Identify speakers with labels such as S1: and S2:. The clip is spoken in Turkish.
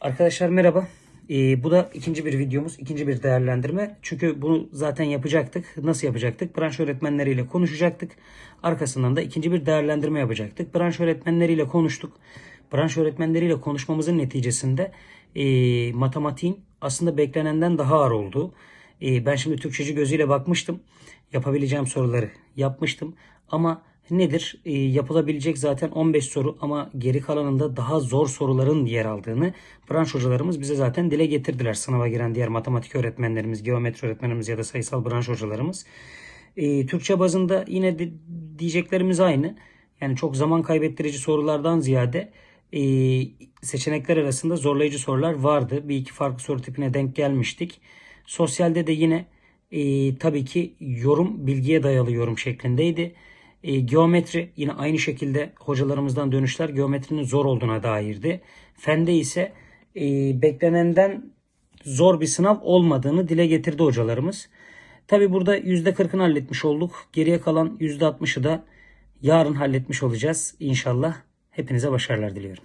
S1: Arkadaşlar merhaba. Ee, bu da ikinci bir videomuz, ikinci bir değerlendirme. Çünkü bunu zaten yapacaktık. Nasıl yapacaktık? Branş öğretmenleriyle konuşacaktık. Arkasından da ikinci bir değerlendirme yapacaktık. Branş öğretmenleriyle konuştuk. Branş öğretmenleriyle konuşmamızın neticesinde e, matematiğin aslında beklenenden daha ağır olduğu. E, ben şimdi Türkçeci gözüyle bakmıştım. Yapabileceğim soruları yapmıştım. Ama nedir? E, yapılabilecek zaten 15 soru ama geri kalanında daha zor soruların yer aldığını branş hocalarımız bize zaten dile getirdiler. Sınava giren diğer matematik öğretmenlerimiz, geometri öğretmenlerimiz ya da sayısal branş hocalarımız. E, Türkçe bazında yine de diyeceklerimiz aynı. Yani çok zaman kaybettirici sorulardan ziyade e, seçenekler arasında zorlayıcı sorular vardı. Bir iki farklı soru tipine denk gelmiştik. Sosyalde de yine e, tabii ki yorum bilgiye dayalı yorum şeklindeydi. E, geometri yine aynı şekilde hocalarımızdan dönüşler geometrinin zor olduğuna dairdi. Fende ise e, beklenenden zor bir sınav olmadığını dile getirdi hocalarımız. Tabi burada %40'ını halletmiş olduk. Geriye kalan %60'ı da yarın halletmiş olacağız inşallah. Hepinize başarılar diliyorum.